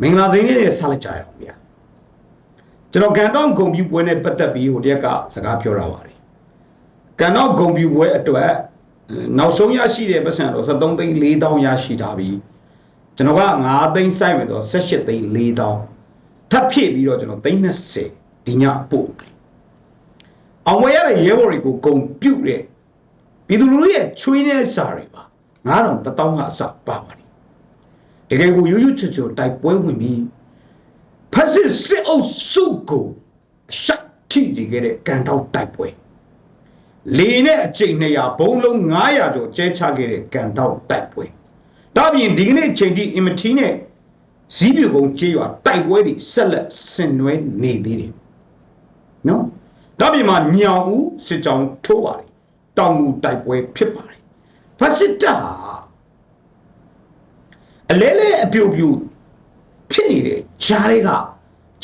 မင်္ဂလာသတင်းလေးတွေဆက်လက်ကြရအောင်ဗျာကျွန်တော်ကန်တော့ဂုံပြူပွဲနဲ့ပတ်သက်ပြီးဟိုတရက်ကစကားပြောတာပါတယ်ကန်တော့ဂုံပြူပွဲအတွက်နောက်ဆုံးရရှိတဲ့ပတ်စံတော့73သိန်း4000ရရှိထားပြီးကျွန်တော်က9သိန်းစိုက်မယ်တော့18သိန်း4000ထပ်ဖြည့်ပြီးတော့ကျွန်တော်သိန်း20ဒီညပို့အောင်ဝယ်ရတဲ့ရဲဘော်တွေကိုဂုံပြုတ်တဲ့ပြည်သူလူထုရဲ့ချွေးတဲ့စာတွေပါ9000 1000ကအစပါပါတယ် တကယ်ကိုရိုးရိုးချွတ်ချွတ်တိုက်ပွဲဝင်ပြီးဖက်စစ်စစ်အုပ်စုကိုအရှက်ထိနေခဲ့တဲ့ကန်တောက်တိုက်ပွဲလေနဲ့အကျိန်200ဘုံလုံး900ကျော်ကျဲချခဲ့တဲ့ကန်တောက်တိုက်ပွဲဒါပြင်ဒီကနေ့ချိန်ထိအင်မတီနဲ့ဇီးပြူကုန်းကျေးရွာတိုက်ပွဲတွေဆက်လက်ဆင်နွှဲနေသေးတယ်နော်ဒါပြင်မှာညောင်ဦးစစ်ကြောင်းထိုးပါတယ်တောင်ငူတိုက်ပွဲဖြစ်ပါတယ်ဖက်စစ်တပ်ဟာ အလဲလဲအပြူပြူဖြစ်နေတဲ့ဂျားတွေက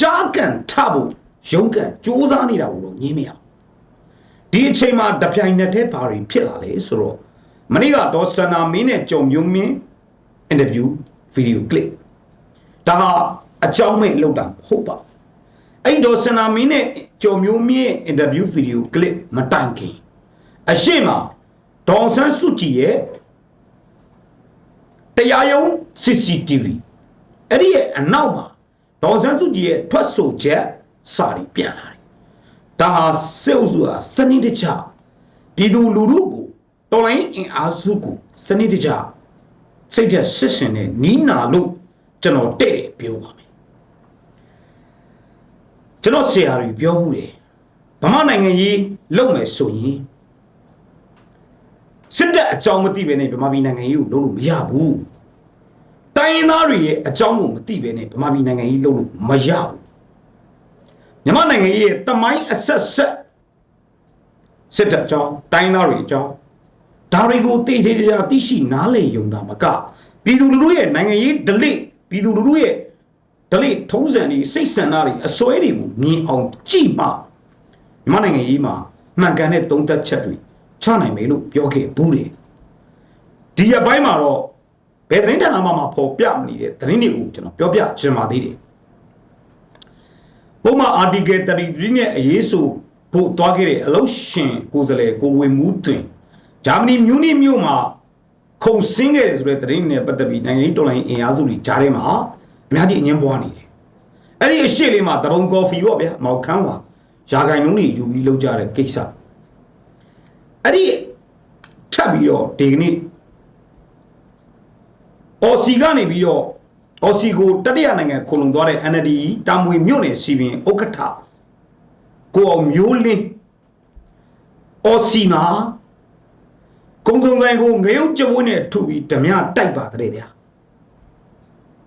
ကြားကန်ထဖို့ရုံးကန်စူးစမ်းနေတာကိုတော့ညင်းမရဘူးဒီအချိန်မှာတပြိုင်နက်တည်းဘာတွေဖြစ်လာလဲဆိုတော့မနေ့ကတော့ဆန္နာမင်းနဲ့ကြုံမျိုးမင်းအင်တာဗျူးဗီဒီယိုကလစ်ဒါဟာအကြောင်းမဲ့လောက်တာမဟုတ်ပါဘူးအဲ့တော့ဆန္နာမင်းနဲ့ကြုံမျိုးမင်းအင်တာဗျူးဗီဒီယိုကလစ်မတိုင်ခင်အရှိမဒေါအောင်ဆန်းစုကြည်ရဲ့ တရားရုံး CCTV အဲ့ဒီရဲ့အနောက်မှာဒေါ်စန်းစုကြည်ရဲ့ထွက်ဆိုချက်စာရီပြန်လာတယ်။ဒါဟာစေအုပ်စုဟာစနစ်တကျပြည်သူလူထုကိုတော်လိုင်းအင်အားစုကိုစနစ်တကျစိတ်သက်စစ်စင်နဲ့နီးနာလို့ကျွန်တော်တဲ့တယ်ပြောပါမယ်။ကျွန်တော်ဆရာကြီးပြောမှုတယ်ဗမာနိုင်ငံကြီးလုံမယ်ဆိုရင် စစ်တပ်အကြောင်းမသိပဲနဲ့ဗမာပြည်နိုင်ငံကြီးကိုလုပ်လို့မရဘူးတိုင်းရင်းသားတွေရဲ့အကြောင်းကိုမသိပဲနဲ့ဗမာပြည်နိုင်ငံကြီးလုပ်လို့မရဘူးမြန်မာနိုင်ငံကြီးရဲ့တမိုင်းအဆက်ဆက်စစ်တပ်အကြောင်းတိုင်းရင်းသားတွေအကြောင်းဒါတွေကိုတည်တည်ကြသိရှိနားလည်ယုံတာမကပြည်သူလူထုရဲ့နိုင်ငံရေးဒလိပြည်သူလူထုရဲ့ဒလိထုံးစံတွေစိတ်ဆန္ဒတွေအစွဲတွေကိုမြင်အောင်ကြည့်မှမြန်မာနိုင်ငံကြီးမှာမှန်ကန်တဲ့သုံးသက်ချက်တွေ ချနိုင်မယ်လို့ပြောခဲ့ဘူးတယ်ဒီရပိုင်းမှာတော့ဘယ်သတင်းဌာနမှမဖော်ပြမနေတဲ့သတင်းတွေကိုကျွန်တော်ပြောပြချင်ပါသေးတယ်ပုံမှန် article 33နဲ့အရေးဆိုဖို့တွားခဲ့တဲ့အလုရှင်ကိုယ်စားလှယ်ကိုဝေမူးတွင်ဂျာမနီမြူးနီမြို့မှာခုံဆင်းခဲ့တယ်ဆိုတဲ့သတင်းနဲ့ပတ်သက်ပြီးနိုင်ငံရေးတော်လှန်ရေးအင်အားစုတွေကြားထဲမှာအများကြီးအငင်းပွားနေတယ်အဲ့ဒီအရှိလေးမှာတပုံကော်ဖီပေါ့ဗျာမောက်ခမ်းပါရာဂိုင်လုံးတွေယူပြီးလောက်ကြတဲ့ကိစ္စ အဲ့ဒီထပ်ပြီးတော့ဒီကနေ့အော်စီကနေပြီးတော့အော်စီကိုတတိယနိုင်ငံခုံလုံသွားတဲ့ NLD တာမွေမြို့နယ်စီပင်ဥက္ကဋ္ဌကိုအောင်မျိုးလင်းအော်စီမှာကုံစုံဆိုင်ကိုငရုတ်ကြဝင်းနဲ့ထုပြီးဓမြတိုက်ပါတဲ့ဗျာ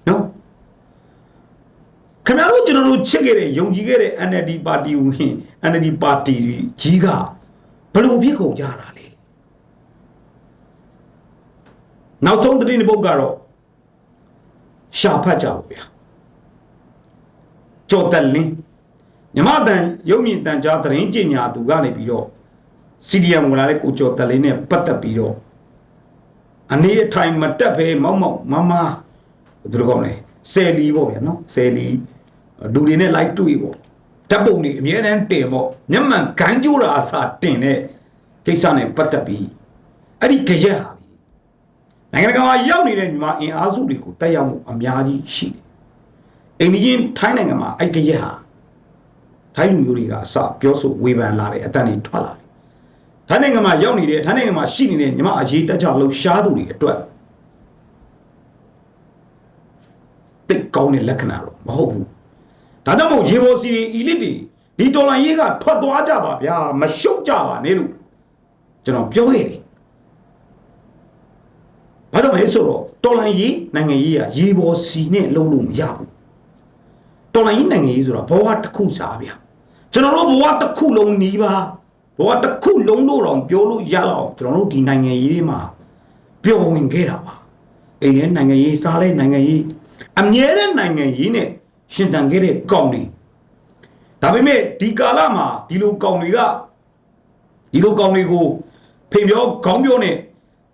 နော်ခင်ဗျားတို့ကျွန်တော်တို့ချစ်ခဲ့တဲ့ယုံကြည်ခဲ့တဲ့ NLD ပါတီဝင် NLD ပါတီကြီးက ဘလို့ဖြစ်ကုန်ကြတာလဲနောက်ဆုံးသတင်းတစ်ပုဒ်ကတော့ရှာဖတ်ကြပါဗျာကြော်တက်လင်းမြမတန်ရုပ်မြင့်တန်ကြားသတင်းကြညာသူကနေပြီးတော့စီဒီယံဝင်လာတဲ့ကိုကြော်တက်လင်းနဲ့ပတ်သက်ပြီးတော့အနေအထိုင်မတက်ဖဲမောက်မောက်မမဘယ်လိုကောင်းလဲဆယ်လီပေါ့ဗျာနော်ဆယ်လီလူတွေနဲ့ like တွေ့ပေါ့ ဓာတ်ပုံတွေအများတန်းတင်ပေါ့မျက်မှန်ဂိုင်းကြိုးတာအစားတင်တဲ့ကိစ္စနဲ့ပတ်သက်ပြီးအဲ့ဒီကြရက်ဟာနိုင်ငံတကာမှာရောက်နေတဲ့မြန်မာအင်အားစုတွေကိုတက်ရောက်မှုအများကြီးရှိတယ်။အိန္ဒိယထိုင်းနိုင်ငံမှာအဲ့ကရက်ဟာထိုင်းလူမျိုးတွေကအစပြောဆိုဝေဖန်လာတဲ့အတန်တွေထွက်လာတယ်။ထိုင်းနိုင်ငံမှာရောက်နေတဲ့ထိုင်းနိုင်ငံမှာရှိနေတဲ့မြန်မာအရေးတက်ကြလှုပ်ရှားသူတွေအတွက်တိတ်ကောင်းတဲ့လက္ခဏာတော့မဟုတ်ဘူး။ ဒါကြောင့်မို့ရေဘော်စီတွေအီလစ်တွေဒီတော်လိုင်းရေးကထွက်သွားကြပါဗျာမရှုပ်ကြပါနဲ့လို့ကျွန်တော်ပြောရတယ်ဘာကြောင့်လဲဆိုတော့တော်လန်ရေးနိုင်ငံရေးကရေပေါ်စီနဲ့လုံးလို့မရဘူးတော်လန်ရေးနိုင်ငံရေးဆိုတာဘဝတစ်ခုစားဗျာကျွန်တော်တို့ဘဝတစ်ခုလုံးနီးပါဘဝတစ်ခုလုံးလို့တော့ပြောလို့ရတော့ကျွန်တော်တို့ဒီနိုင်ငံရေးတွေမှာပျော်ဝင်ခဲ့တာပါအိမ်ရဲ့နိုင်ငံရေးစားတဲ့နိုင်ငံရေးအမြဲတမ်းနိုင်ငံရေးနဲ့ ရှင်တန်ခဲ့တဲ့ကောင်းတွေဒါပေမဲ့ဒီကာလမှာဒီလိုကောင်းတွေကဒီလိုကောင်းတွေကိုဖိပြောခေါင်းပြောနဲ့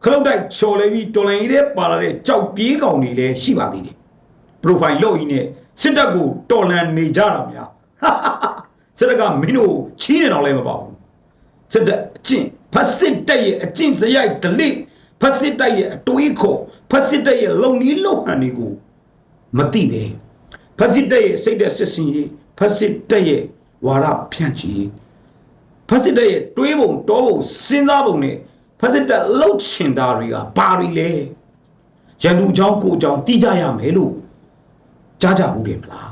ခလုတ်တိုက်ချော်လဲပြီးတော်လိုင်းကြီးတဲ့ပါလာတဲ့ကြောက်ပြေးကောင်တွေလည်းရှိပါသေးတယ် profile လုပ်ရင်းနဲ့စစ်တပ်ကိုတော်လန်နေကြတာများစစ်တပ်ကမင်းတို့ချီးနေတော့လည်းမပေါ့ဘူးစစ်တပ်အကျင့်ဖက်စစ်တပ်ရဲ့အကျင့်စရိုက်ဒလိဖက်စစ်တပ်ရဲ့အတွေးခေါ်ဖက်စစ်တပ်ရဲ့လုံနီးလုံဟန်တွေကိုမသိပဲ ဖက်စစ်တပ်ရဲ့စိတ်သက်စစ်စင်ရေးဖက်စစ်တပ်ရဲ့ဝါရဖြန့်ချီရေးဖက်စစ်တပ်ရဲ့တွေးပုံတောပုံစဉ်းစားပုံနဲ့ဖက်စစ်တပ်လှုပ်ချင်တာတွေကဘာတွေလဲရန်သူเจ้าကိုเจ้าတိကြရမယ်လို့ကြားကြဘူးတယ်မလား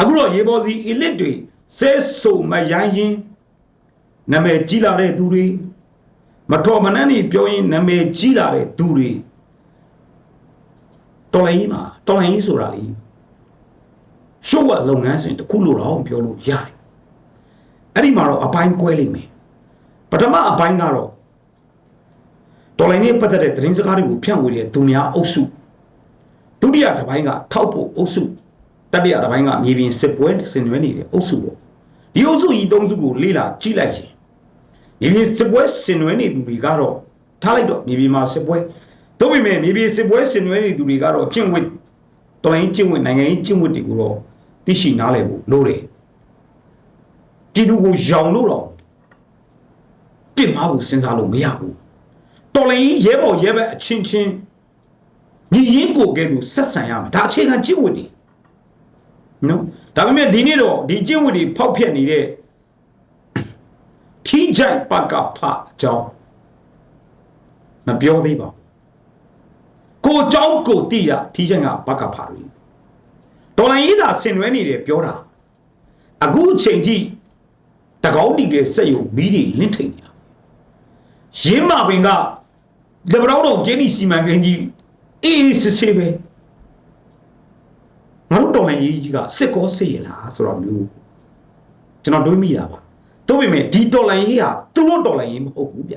အခုတော့ရေပေါ်စီ elite တွေဆဲဆိုမရမ်းရင်နာမည်ကြီးလာတဲ့သူတွေမတော်မနှမ်းနေပြောရင်နာမည်ကြီးလာတဲ့သူတွေတော်လိုင်းကြီးမှာတော်လိုင်းကြီးဆိုတာလေ ရှုပ်ဝလုပ်ငန်းစဉ်တစ်ခုလို့တော့ပြောလို့ရတယ်အဲ့ဒီမှာတော့အပိုင်းကွဲလိမ့်မယ်ပထမအပိုင်းကတော့တော်လိုင်းနဲ့ပတ်သက်တဲ့သတင်းစကားတွေကိုဖြန့်ဝေတဲ့သူများအုပ်စုဒုတိယတစ်ပိုင်းကထောက်ဖို့အုပ်စုတတိယတစ်ပိုင်းကမြေပြင်စစ်ပွဲဆင်နွှဲနေတဲ့အုပ်စုပေါ့ဒီအုပ်စုကြီးသုံးစုကိုလေ့လာကြည့်လိုက်ရင်မြေပြင်စစ်ပွဲဆင်နွှဲနေသူတွေကတော့ထားလိုက်တော့မြေပြင်မှာစစ်ပွဲတို့ပေမဲ့မြေပြင်စစ်ပွဲဆင်နွှဲနေသူတွေကတော့ကျင့်ဝတ်တော်လိုင်းကျင့်ဝတ်နိုင်ငံရေးကျင့်ဝတ်တွေကိုတော့ သိရှိနားလည်ဖို့လိုတယ်ပြည်သူကိုရောင်လို့တော့တင်မဖို့စဉ်းစားလို့မရဘူးတော်လိုင်းရဲဘော်ရဲဘက်အချင်းချင်းညီရင်းကိုကဲသူဆက်ဆံရမယ်ဒါအခြေခံကျင့်ဝတ်တွေနော်ဒါပေမဲ့ဒီနေ့တော့ဒီကျင့်ဝတ်တွေဖောက်ဖျက်နေတဲ့ထီးကြိုက်ပကဖအကြောင်းမပြောသေးပါဘူးကိုအကြောင်းကိုတိရထီးကြိုက်ကပကဖတွေ ဒေါ်လာရေးသာဆင်နွှဲနေတယ်ပြောတာအခုအချိန်ထိတကောင်းတီကစက်ယုံမီးတွေလင့်ထိန်နေတာရင်းမာပင်ကလဘတော်တော်ကျင်းဒီစီမံကိန်းကြီးအေးအေးစစ်စစ်ပဲငါတို့တော်လိုင်းရေးကြီးကစစ်ကောစစ်ရလားဆိုတော့မျိုးကျွန်တော်တွေးမိတာပါတို့ပေမဲ့ဒီတော်လိုင်းရေးဟာသူတို့တော်လိုင်းရေးမဟုတ်ဘူးဗျ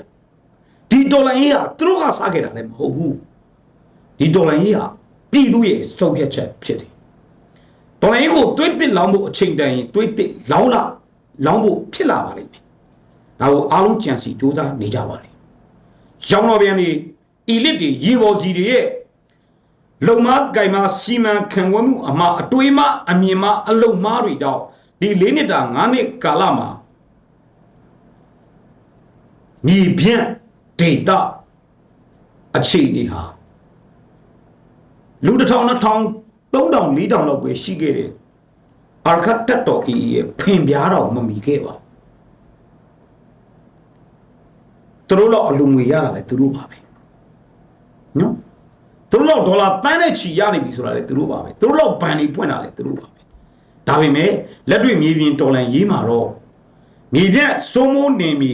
ဒီတော်လိုင်းရေးဟာသူတို့ကစားခဲ့တာလည်းမဟုတ်ဘူးဒီတော်လိုင်းရေးဟာပြည်သူရဲ့ဆုံးဖြတ်ချက်ဖြစ်တယ် တော်လိုင်းရေးကိုတွေးတစ်လောင်းဖို့အချိန်တန်ရင်တွေးတစ်လောင်းလာလောင်းဖို့ဖြစ်လာပါလိမ့်မယ်ဒါကိုအားလုံးကြံစီစူးစမ်းနေကြပါလိမ့်ရောင်တော်ပြန်ဒီ elite တွေရေပေါ်ကြီးတွေရဲ့လုံမဂိုင်မစီမံခံဝဲမှုအမအတွေးမအမြင်မအလုံမားတွေတော့ဒီ၄နှစ်တာ၅နှစ်ကာလမှာမြေပြန့်ဒေတာအခြေအနေဟာလူတစ်ထောင်နှစ်ထောင် သုံးထောင်လေးထောင်လောက်ပဲရှိခဲ့တယ်အာခတ်တက်တော်အေးရဲ့ဖင်ပြားတော်မမီခဲ့ပါသူတို့တော့အလူငွေရတာလေသူတို့ပါပဲနော်သူတို့တော့ဒေါ်လာတန်းနဲ့ချီရနေပြီဆိုတာလေသူတို့ပါပဲသူတို့တော့ဘန်နေပွင့်တာလေသူတို့ပါပဲဒါပေမဲ့လက်တွေ့မြေပြင်တော်လန်ရေးမှာတော့မြေပြန့်စိုးမိုးနေပြီ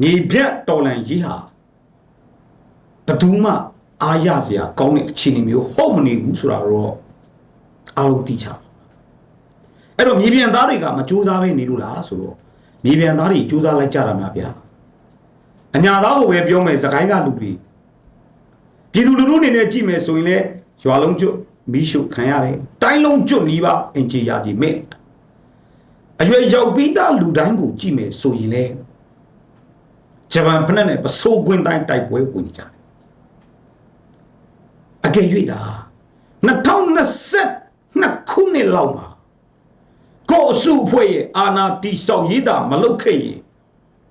မြေပြန့်တော်လန်ရေးဟာဘယ်သူမှ အားရစရာကောင်းတဲ့အခြေအနေမျိုးဟုတ်မနေဘူးဆိုတာတော့အားလုံးသိချပါအဲ့တော့မြေပြန်သားတွေကမကြိုးစားပဲနေလို့လားဆိုတော့မြေပြန်သားတွေကြိုးစားလိုက်ကြတာများဗျာအညာသားကိုပဲပြောမယ်စကိုင်းကလူတွေပြည်သူလူထုအနေနဲ့ကြည့်မယ်ဆိုရင်လေရွာလုံးကျွတ်မီးရှို့ခံရတယ်တိုင်းလုံးကျွတ်နီးပါအင်ဂျီယာကြီးမဲ့အရွယ်ရောက်ပြီးသားလူတိုင်းကိုကြည့်မယ်ဆိုရင်လေဂျပန်ဖက်နဲ့ပစိုးကွင်းတိုင်းတိုက်ပွဲဝင်ကြတယ်အ ကယ်၍တာ2022ခုနှစ်လောက်မှာကိုအစုအဖွဲ့ရဲ့အာနာတီဆောက်ရေးတာမလုပ်ခဲ့ရင်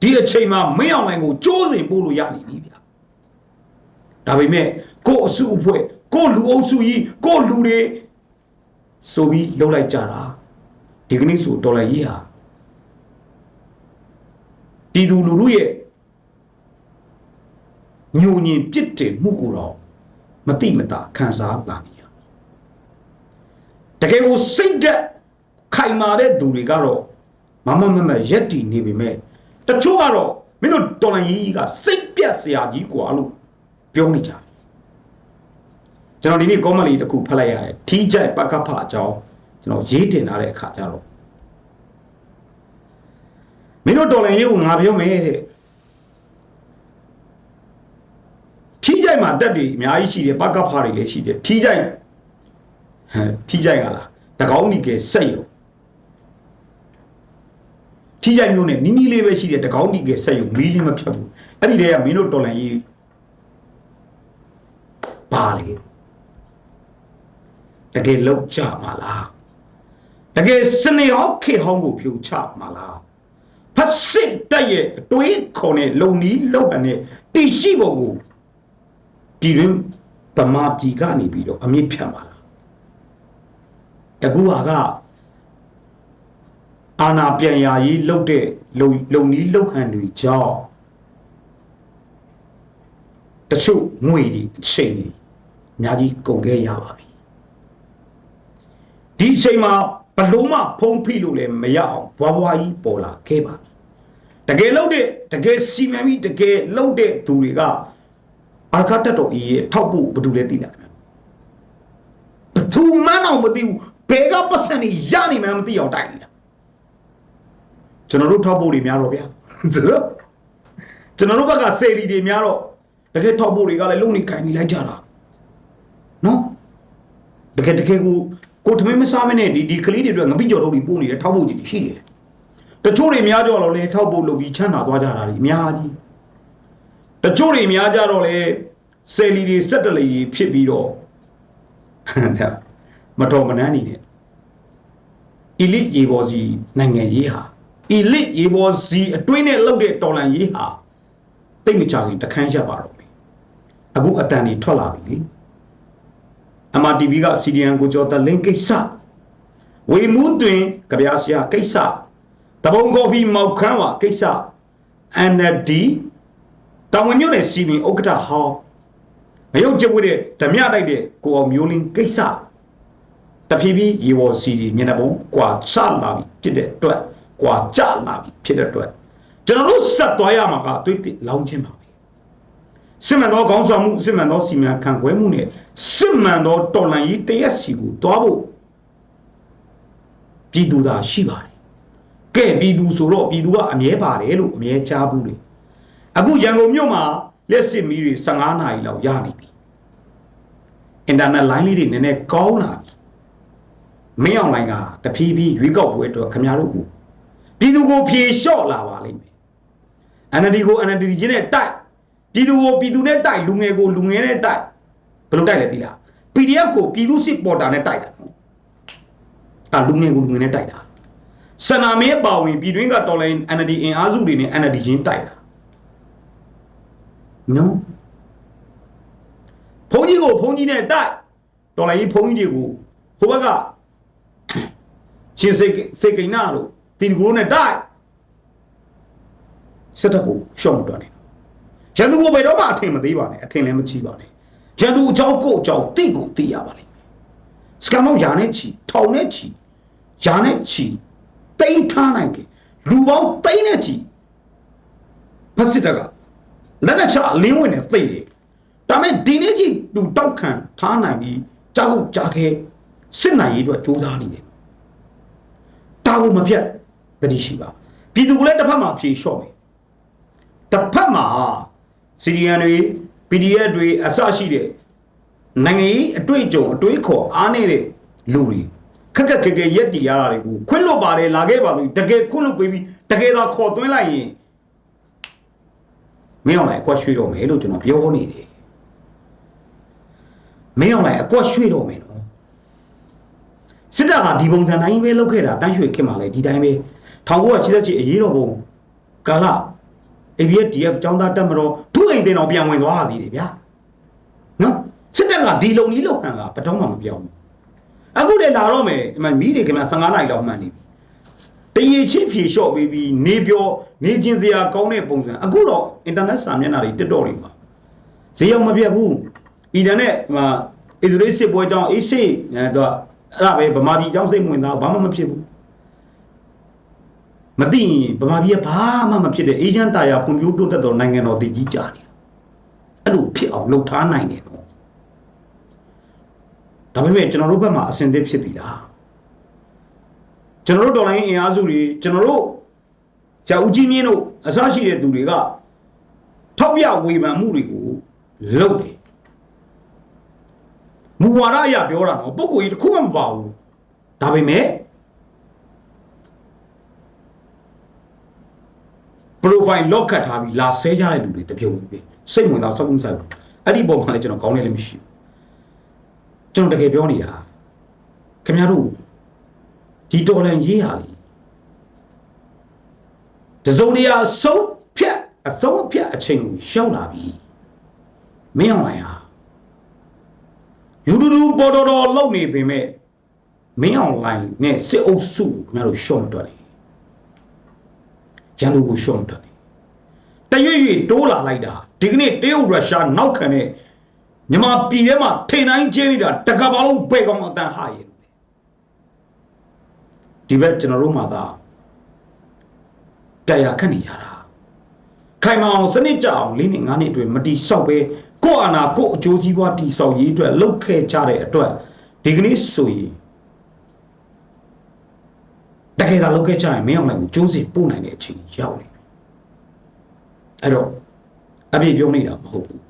ဒီအချိန်မှာမင်းအောင်နိုင်ကိုကြိုးစင်ပို့လို့ရနေပြီဗျာဒါပေမဲ့ကိုအစုအဖွဲ့ကိုလူအုပ်စုကြီးကိုလူတွေဆိုပြီးလှုပ်လိုက်ကြတာဒီကနေ့ဆိုဒေါ်လာရေးဟာပြည်သူလူထုရဲ့ညိုညင်ပြစ်တင်မှုကိုတော့ မတိမတာခံစားလာနေရတကယ်ကိုစိတ်သက်ခိုင်မာတဲ့သူတွေကတော့မမမမရက်တီနေပေမဲ့တချို့ကတော့မင်းတို့တော်လန်ကြီးကစိတ်ပြက်စရာကြီးกว่าလို့ပြောနေကြတယ်ကျွန်တော်ဒီနေ့ကောမလီတစ်ခုဖတ်လိုက်ရတယ်ထီးကြိုက်ပကဖအကြောင်းကျွန်တော်ရေးတင်ထားတဲ့အခါကျတော့မင်းတို့တော်လန်ရေးကိုငါပြောမယ်တဲ့ ကြိုက်မှာတက်တွေအများကြီးရှိတယ်ပကဖတွေလည်းရှိတယ်ထီးကြိုက်ဟမ်ထီးကြိုက်ကလားတကောင်းနီကဲစက်ရုံထီးကြိုက်မျိုးနဲ့နီးနီးလေးပဲရှိတယ်တကောင်းနီကဲစက်ရုံမီးလေးမဖြတ်ဘူးအဲ့ဒီတည်းကမင်းတို့တော်လန်ရေးပါလေတကယ်လောက်ကြမှာလားတကယ်စနေဟောင်းခေဟောင်းကိုဖြူချမှာလားဖတ်စစ်တက်ရဲ့အတွေးခေါ်နဲ့လုံနီးလောက်ဟန်နဲ့တီရှိပုံကို ပြည်တွင်းဗမာပြည်ကနေပြီးတော့အမြင့်ဖြတ်မှာလားအခုဟာကအာနာပြန်ရာရေးလှုပ်တဲ့လုံလုံနီးလှုပ်ဟန်တွေကြောင့်တချို့ငွေတွေအချိန်တွေအများကြီးကုန်ခဲ့ရပါပြီဒီအချိန်မှာဘလို့မှဖုံးဖိလို့လည်းမရအောင်ဘွားဘွားကြီးပေါ်လာခဲ့ပါပြီတကယ်လှုပ်တဲ့တကယ်စီမံပြီးတကယ်လှုပ်တဲ့သူတွေက အာခတ်တက်တော်ကြီးရဲ့ထောက်ဖို့ဘယ်သူလဲသိလားဘသူမှန်းအောင်မသိဘူးဘယ်ကပတ်စံကြီးရနိုင်မှန်းမသိအောင်တိုက်နေတာကျွန်တော်တို့ထောက်ဖို့တွေများတော့ဗျာကျွန်တော်ကျွန်တော်တို့ဘက်ကစေလီတွေများတော့တကယ်ထောက်ဖို့တွေကလည်းလုံနေကင်နေလိုက်ကြတာနော်တကယ်တကယ်ကိုကိုထမင်းမစားမနဲ့ဒီဒီကလေးတွေအတွက်ငပိကြော်တို့တွေပို့နေတဲ့ထောက်ဖို့ကြီးရှိတယ်တချို့တွေများကြော်တော့လေထောက်ဖို့လုပ်ပြီးချမ်းသာသွားကြတာတွေအများကြီး တချို့တွေများကြတော့လေဆယ်လီတွေစက်တလီတွေဖြစ်ပြီးတော့ဒါမတော်မနှမ်းနေနဲ့ elite ရေပေါ်စီနိုင်ငံရေးဟာ elite ရေပေါ်စီအတွင်းနဲ့လောက်တဲ့တော်လန်ရေးဟာတိတ်မကြခင်တခန်းရက်ပါတော့ပြီအခုအတန်တွေထွက်လာပြီလေ MRTV က CDN ကိုကျော်တလင်းကိစ္စဝေမှုတွင်ကြပြားစရာကိစ္စတဘုံကော်ဖီမောက်ခမ်းဝကိစ္စ NLD တောင်ဝင်မြို့နယ်စီမင်ဥက္ကဋ္ဌဟောင်းမရုပ်ကျပွေးတဲ့ဓမြတိုက်တဲ့ကိုအောင်မျိုးလင်းကိစ္စတဖြည်းဖြည်းရေဝစီဒီမျက်နှာပုံကွာချလာပြီဖြစ်တဲ့အတွက်ကွာကြလာပြီဖြစ်တဲ့အတွက်ကျွန်တော်တို့ဆက်သွားရမှာကသွေးတစ်လောင်းချင်းပါပဲစစ်မှန်သောခေါင်းဆောင်မှုစစ်မှန်သောစီမံခန့်ခွဲမှုနဲ့စစ်မှန်သောတော်လှန်ရေးတရက်စီကိုတွားဖို့ပြည်သူသာရှိပါတယ်ကဲပြည်သူဆိုတော့ပြည်သူကအမြဲပါတယ်လို့အမြဲကြားဘူးလေ အခုရန်ကုန်မြို့မှာလက်စစ်မီးတွေ15နာရီလောက်ရနေပြီအင်တာနက်လိုင်းလေးတွေနည်းနည်းကောင်းလာပြီမင်းအောင်လိုင်းကတဖြည်းဖြည်းရွေးကောက်ပွဲအတွက်ခင်ဗျားတို့ကိုပြည်သူကိုဖြေလျှော့လာပါလိမ့်မယ် NLD ကို NLD ချင်းနဲ့တိုက်ပြည်သူကိုပြည်သူနဲ့တိုက်လူငယ်ကိုလူငယ်နဲ့တိုက်ဘယ်လိုတိုက်လဲသိလား PDF ကိုပြည်သူစစ်ပေါ်တာနဲ့တိုက်တာနော်ဒါလူငယ်ကိုလူငယ်နဲ့တိုက်တာစနာမင်းပါဝင်ပြည်တွင်းကတော်လိုင်း NLD အင်အားစုတွေနဲ့ NLD ချင်းတိုက်တာ နော်ဘုန်းကြီးကိုဘုန်းကြီးနဲ့တိုက်တော်လိုင်းဘုန်းကြီးတွေကိုဟိုဘက်ကရှင်စေစေကိန်းနာတို့တီဂိုနဲ့တိုက်စက်တပ်ကိုရှော့မတွန်းနေရန်သူကိုဘယ်တော့မှအထင်မသေးပါနဲ့အထင်လည်းမချီပါနဲ့ရန်သူအကြောင်းကိုအကြောင်းတိကိုသိရပါလိမ့်မယ်စကမောက်ယာနဲ့ချီထောင်နဲ့ချီယာနဲ့ချီတိမ့်ထားနိုင်ကြလူပေါင်းတိမ့်နဲ့ချီဖက်စစ်တပ်က လက်နဲ့ချလင်းဝင်နေသိတယ်ဒါမဲ့ဒီနေ့ကြီးသူတောက်ခံထားနိုင်ပြီးကြောက်ကြခဲစစ်နိုင်ရေးအတွက်စူးစမ်းနေတယ်တာဝန်မပြတ်တတိရှိပါပြည်သူကလည်းတစ်ဖက်မှာဖြေလျှော့မယ်တစ်ဖက်မှာ CDN တွေ PDF တွေအစရှိတဲ့နိုင်ငံရေးအတွေ့အကြုံအတွေးခေါ်အားနေတဲ့လူတွေခက်ခက်ခဲခဲရက်တီရတာတွေကိုခွင့်လွတ်ပါတယ်လာခဲ့ပါသူတကယ်ခွင့်လွတ်ပေးပြီးတကယ်သာခေါ်သွင်းလိုက်ရင် မင်းအောင်လိုက်အကွက်ရွှေ့တော့မယ်လို့ကျွန်တော်ပြောနေတယ်မင်းအောင်လိုက်အကွက်ရွှေ့တော့မယ်နော်စစ်တပ်ကဒီပုံစံတိုင်းပဲလုပ်ခဲ့တာတန်းရွှေခင်မှာလေဒီတိုင်းပဲ1987အရေးတော်ပုံကာလ ABSDF ចောင်းသားတက်မတော်သူ့အိမ်တင်တော်ပြန်ဝင်သွားရသေးတယ်ဗျာနော်စစ်တပ်ကဒီလုံကြီးလုံဟန်ကဘယ်တော့မှမပြောင်းဘူးအခုလည်းလာတော့မယ်ဒီမှာမီးတွေခင်ဗျ15နိုင်လောက်မှန်နေပြီ တရေချင်းဖြေလျှော့ပေးပြီးနေပြောနေချင်းစရာကောင်းတဲ့ပုံစံအခုတော့ internet စာမျက်နှာတွေတက်တော့တွေမှာဈေးရောက်မပြတ်ဘူးအီတန်နဲ့ဟိုအစ္စရေးစစ်ပွဲကြောင့်အေးစေးအဲတော့အဲ့ဒါပဲဗမာပြည်အကြောင်းစိတ်ဝင်သားဘာမှမဖြစ်ဘူးမသိရင်ဗမာပြည်ကဘာမှမဖြစ်တဲ့အေဂျင့်တာယာဖွံ့ဖြိုးတိုးတက်သောနိုင်ငံတော်တည်ကြီးကြတယ်အဲ့လိုဖြစ်အောင်လှုပ်ထားနိုင်တယ်နော်ဒါပေမဲ့ကျွန်တော်တို့ဘက်မှာအစင်သစ်ဖြစ်ပြီလား ကျွန်တော်တို့တော်လိုင်းအင်အားစုတွေကျွန်တော်တို့ဆရာဦးကြီးမြင့်တို့အစရှိတဲ့သူတွေကထောက်ပြဝေဖန်မှုတွေကိုလုပ်တယ်မူဝါဒအရပြောတာနော်ပုဂ္ဂိုလ်ကြီးတစ်ခုမှမပါဘူးဒါပေမဲ့ profile lock ခတ်ထားပြီးလာဆဲကြတဲ့လူတွေတပြုံပဲစိတ်ဝင်စားစောက်ကုန်စားဘူးအဲ့ဒီပုံမှာလည်းကျွန်တော်ကောင်းတယ်လည်းမရှိဘူးကျွန်တော်တကယ်ပြောနေတာခင်ဗျားတို့ ဒီတော်လန်ရေးဟာလေတစုံတရာအဆုံးဖြတ်အဆုံးအဖြတ်အချိန်ကိုရောက်လာပြီမင်းအောင်လိုင်ဟာယူတူတူပေါ်တော်တော်လောက်နေပေမဲ့မင်းအောင်လိုင်နဲ့စစ်အုပ်စုကိုခင်ဗျားတို့ရှော့မတွက်လေရန်သူကိုရှော့မတွက်လေတရွေ့ရွေ့တိုးလာလိုက်တာဒီကနေ့တရုတ်ရုရှားနောက်ခံတဲ့မြန်မာပြည်ထဲမှာထိန်တိုင်းကျင်းနေတာတကဘာလုံးဘယ်ကောင်မှအတန်ဟာရင် ဒီဘက်ကျွန်တော်တို့မှာသာတရားခတ်နေကြတာခိုင်မအောင်စနစ်ကြအောင်လေးနှစ်ငါးနှစ်အတွင်းမတီဆောက်ပဲကိုယ့်အာဏာကိုယ့်အကျိုးစီးပွားတီဆောက်ရေးအတွက်လှုပ်ခဲကြတဲ့အတွက်ဒီကနေ့ဆိုရင်တကယ်သာလှုပ်ခဲကြရင်မင်းအောင်နိုင်ကိုကျိုးစီပို့နိုင်တဲ့အချိန်ရောက်နေပြီအဲ့တော့အပြည့်ပြောနေတာမဟုတ်ဘူး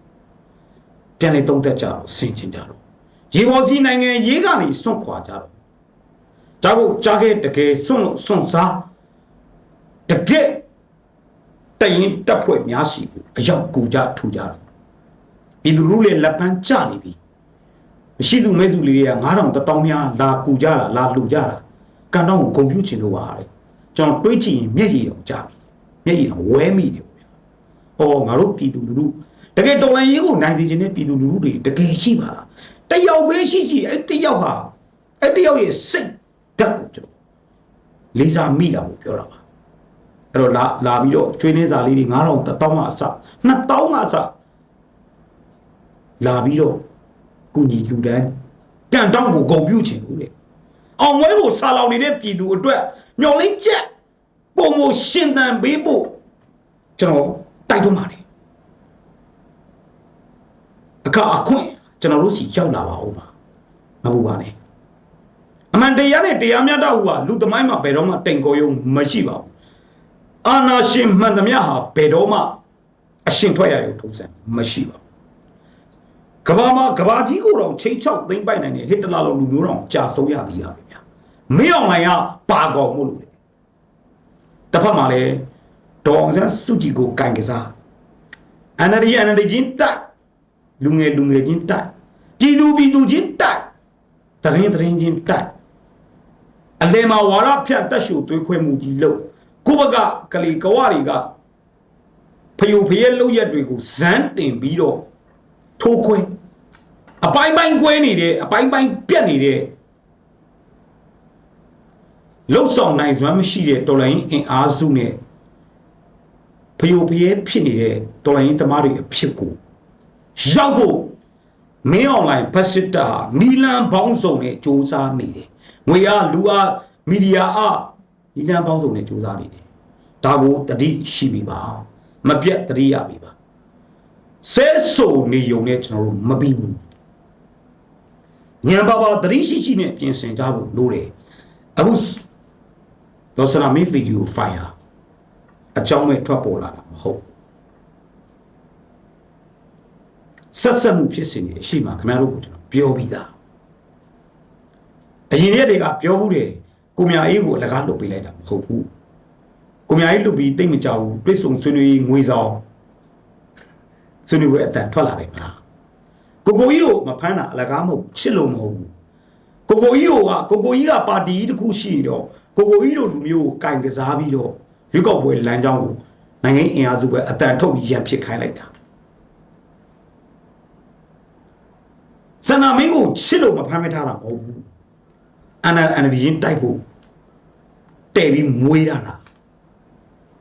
ပြန်လေသုံးသက်ကြတော့ဆင်ချင်ကြတော့ရေပေါ်စီနိုင်ငံရေးကနေစွန့်ခွာကြတော့ ဒါကိုကြားခဲ့တကယ်စွန့်လို့စွန့်စားတကယ်တရင်တက်ဖွဲ့များစီဘူးအရောက်ကူကြထူကြတော့ပြည်သူလူတွေလက်ပန်းကျနေပြီမရှိသူမဲသူလေးတွေက9000တထောင်များလာကူကြတာလာလူကြတာကန်တော့ကိုဂုံပြူချင်လို့ပါတဲ့ကျွန်တော်တွေးကြည့်ရင်မျက်ရည်တော့ကြပြီမျက်ရည်တော့ဝဲမိတယ်ဗျာ။အော်ငါတို့ပြည်သူလူထုတကယ်တော်လန်ရေးကိုနိုင်စီခြင်းတဲ့ပြည်သူလူထုတွေတကယ်ရှိပါလားတယောက်ပဲရှိရှိအဲ့တယောက်ဟာအဲ့တယောက်ရဲ့စိတ် ဓာတ်ကိုကျွန်တော်လေးစားမိတာကိုပြောတာပါအဲ့တော့လာလာပြီးတော့ကျွေးနေစာလေးတွေ9000 1000ကအစ2000ကအစလာပြီးတော့ကုညီလူတန်းတန်တောင်းကိုဂုံပြုတ်ချင်လို့လေအောင်ဝဲကိုဆာလောင်နေတဲ့ပြည်သူအတွက်မျော်လင့်ချက်ပုံမရှင်သန်ပေးဖို့ကျွန်တော်တိုက်တွန်းပါတယ်အခါအခွင့်ကျွန်တော်တို့စီရောက်လာပါဦးပါမဟုတ်ပါနဲ့ အမှန်တရားနဲ့တရားမျှတမှုဟာလူသမိုင်းမှာဘယ်တော့မှတိမ်ကိုရုံမရှိပါဘူးအာနာရှင်မှန်သမျှဟာဘယ်တော့မှအရှင်ထွက်ရရုံထုံးစံမရှိပါဘူးကဘာမှာကဘာကြီးကိုတော့ချိန်ချောက်သိမ့်ပိုက်နိုင်တဲ့ဟစ်တလာလိုလူမျိုးတော်ကြာဆုံးရသေးတာပဲဗျာမင်းအောင်လိုင်ကပါကောင်မို့လို့လေတစ်ဖက်မှာလည်းဒေါအောင်ဆန်းစုကြည်ကိုကင်ကစားအန်ဒီအန်ဒီချင်းတက်လူငယ်လူငယ်ချင်းတိုက်ပြည်သူပြည်သူချင်းတိုက်တရင်တရင်ချင်းတိုက် အလဲမှာဝါရဖြတ်တက်ရှူသွေးခွဲမှုကြီးလို့ကိုဘကကလီကဝတွေကဖယိုဖရဲလောက်ရက်တွေကိုဇန်းတင်ပြီးတော့ထိုးခွဲအပိုင်းပိုင်းခွဲနေတယ်အပိုင်းပိုင်းပြက်နေတဲ့လှုပ်ဆောင်နိုင်စွမ်းမရှိတဲ့တော်လိုင်းအင်အားစုနဲ့ဖယိုဖရဲဖြစ်နေတဲ့တော်လိုင်းသမားတွေအဖြစ်ကိုရောက်ဖို့မင်းအွန်လိုင်းဖက်စစ်တာနီလန်ဘောင်းစုံနဲ့စ조사နေတယ် ငွေအားလူအားမီဒီယာအားနီလန်ဘောင်းစုံနဲ့စ조사နေတယ်ဒါကိုတတိရှိပြီပါမပြတ်တတိရပြီပါဆဲဆိုနေုံနဲ့ကျွန်တော်တို့မပြီးဘူးညံပါပါတတိရှိရှိနဲ့ပြင်ဆင်ကြဖို့လိုတယ်အခုလောဆနာမီဗီဒီယိုဖိုင်ဟာအကြောင်းနဲ့ထွက်ပေါ်လာတာမဟုတ်ဘူးဆက်ဆက်မှုဖြစ်စဉ်တွေရှိမှခင်ဗျားတို့ကိုကျွန်တော်ပြောပြီးသား အရင်ရက်တွေကပြောဘူးတယ်ကိုမြအေးကိုအလကားလုပ်ပေးလိုက်တာမဟုတ်ဘူးကိုမြအေးလုပ်ပြီးတိတ်မကြောက်ဘူးပြစ်စုံဆွေးနွေးငွေဆောင်ဆွေးနွေးပွဲအတန်ထွက်လာတယ်မလားကိုကိုကြီးကိုမဖမ်းတာအလကားမဟုတ်ချစ်လို့မဟုတ်ဘူးကိုကိုကြီးကကိုကိုကြီးကပါတီတစ်ခုရှိတော့ကိုကိုကြီးတို့လူမျိုးကိုကင်ကစားပြီးတော့ရွေးကောက်ပွဲလမ်းကြောင်းကိုနိုင်ငံအင်အားစုပဲအတန်ထုတ်ရန်ဖြစ်ခိုင်းလိုက်တာစန္ဒမင်းကိုချစ်လို့မဖမ်းမထားတာမဟုတ်ဘူး အန်အန်ဒီရင်တိုက်ဖို့တဲ့ပြီးမွေးတာလား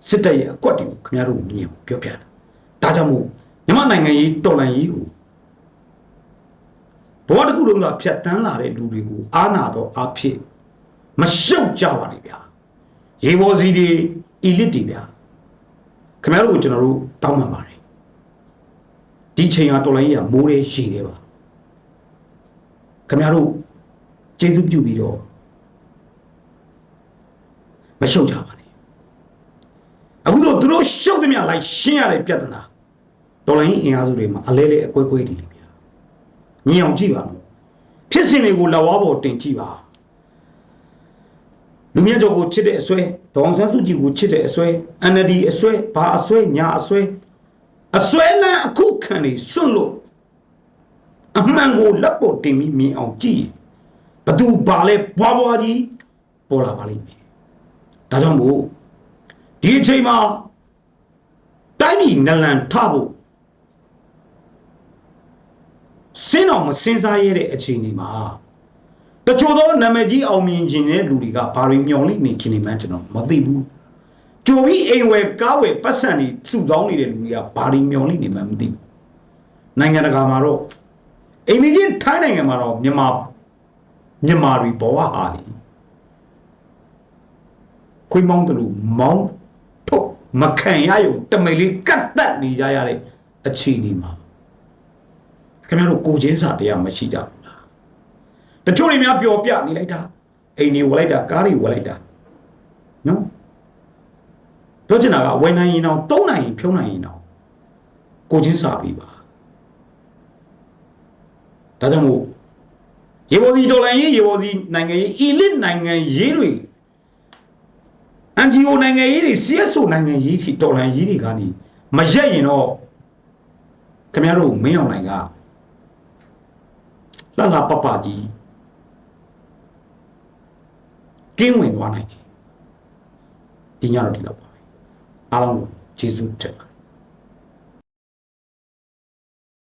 စစ်တပ်ရဲ့အကွက်တွေကိုခင်ဗျားတို့မြင်ပြောပြတာဒါကြောင့်မို့မြန်မာနိုင်ငံရေးတော်လှန်ရေးကိုဘဝတစ်ခုလုံးကဖြတ်တန်းလာတဲ့လူတွေကိုအာနာတော့အဖြစ်မရှုပ်ကြပါနဲ့ဗျာရေဘောစီတွေအီလစ်တွေဗျာခင်ဗျားတို့ကိုကျွန်တော်တို့တောင်းပန်ပါတယ်ဒီချိန်ကတော်လှန်ရေးကမိုးရဲရေတယ်ပါခင်ဗျားတို့ ကျေးဇူးပြုပြီးတော့မရှုပ်ကြပါနဲ့အခုတော့သူတို့ရှုပ်သမျှလိုက်ရှင်းရတဲ့ပြဿနာတော်လိုင်းအင်အားစုတွေမှာအလဲလဲအကွဲကွဲတည်တယ်ဗျာညီအောင်ကြည့်ပါလို့ဖြစ်စဉ်တွေကိုလက်ဝါးပေါ်တင်ကြည့်ပါလူမြတ်ကျော်ကိုချစ်တဲ့အစွဲဒေါအောင်ဆန်းစုကြည်ကိုချစ်တဲ့အစွဲ NLD အစွဲဘာအစွဲညာအစွဲအစွဲလန်းအခုခံနေစွန့်လို့အမှန်ကိုလက်ပေါ်တင်ပြီးမြင်အောင်ကြည့် ဘသူပါလဲဘွားဘွားကြီးပေါ်လာပါလိမ့်မယ်ဒါကြောင့်မို့ဒီအချိန်မှာတိုင်းပြည်နလန်ထဖို့စင်းအောင်မစင်စားရတဲ့အချိန်ဒီမှာတချို့သောနာမည်ကြီးအောင်မြင်ခြင်းတဲ့လူတွေကဘာတွေမျောလိမ့်နေခင်နေမှန်းကျွန်တော်မသိဘူးကြိုပြီးအိမ်ဝယ်ကားဝယ်ပတ်စံတွေစုဆောင်းနေတဲ့လူတွေကဘာတွေမျောလိမ့်နေမှန်းမသိဘူးနိုင်ငံတကာမှာတော့အိမ်ကြီးထိုင်းနိုင်ငံမှာတော့မြန်မာ မြန်မာတွေဘဝဟာလေခွေးမောင်းတယ်လို့မောင်းထုတ်မခံရရုံတမိတ်လေးကတ်တက်နေကြရတဲ့အခြေအနေမှာခင်ဗျားတို့ကိုချင်းစာတရားမရှိကြဘူးလားတချို့တွေများပျော်ပြနေလိုက်တာအိမ်တွေဝယ်လိုက်တာကားတွေဝယ်လိုက်တာနော်ပြောချင်တာကဝယ်နိုင်ရင်တော့သုံးနိုင်ရင်ဖြုံးနိုင်ရင်တော့ကိုချင်းစာပြီးပါဒါကြောင့်မို့ ရေဘော်စီဒေါ်လာရေးရေဘော်စီနိုင်ငံရေး elite နိုင်ငံရေးတွေ NGO နိုင်ငံရေးတွေ CSO နိုင်ငံရေးတွေဒေါ်လာရေးတွေကနေမရက်ရင်တော့ခင်ဗျားတို့မင်းအောင်နိုင်ကလှလှပပကြီးကင်းဝင်သွားနိုင်တယ်ဒီညတော့ဒီလောက်ပါပဲအားလုံးကိုကျေးဇူးတင်ပါတယ်